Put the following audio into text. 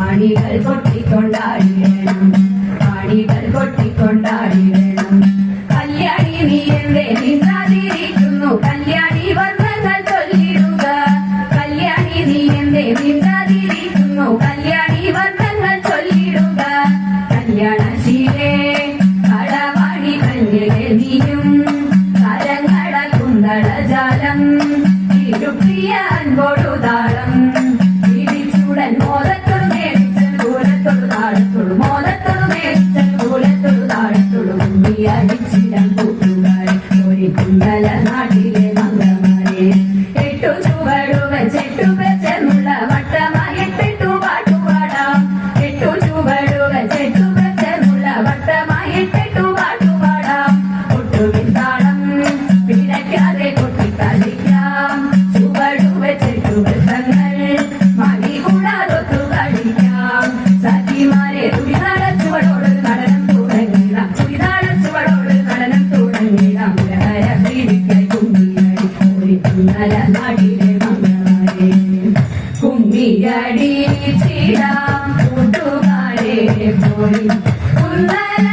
ആണികൾ കൊട്ടിക്കൊണ്ടാടിടണം ആണികൾ കൊട്ടിക്കൊണ്ടാടിടണം കല്യാണി നീ എന്തേ നിന്നാതിരിക്കുന്നു കല്യാണി വർണങ്ങൾ ചൊല്ലിടുക. കല്യാണി നീ എന്തേ നിന്നാതിരിക്കുന്നു കല്യാണി വർണങ്ങൾ ചൊല്ലിടുക. കല്യാണശീലേ കടവാണി കല്യകെ നീയും. കരങ്ങട കുന്തളജാലം തിരുപ്രിയ അൻപോടു മണി കൂടാതൊത്തു കളിക്കാം സഖിമാരെ തുടിനാട കുമ്മിയടി ചീടാം കൂട്ടുകാരെ പോയി. കുന്നല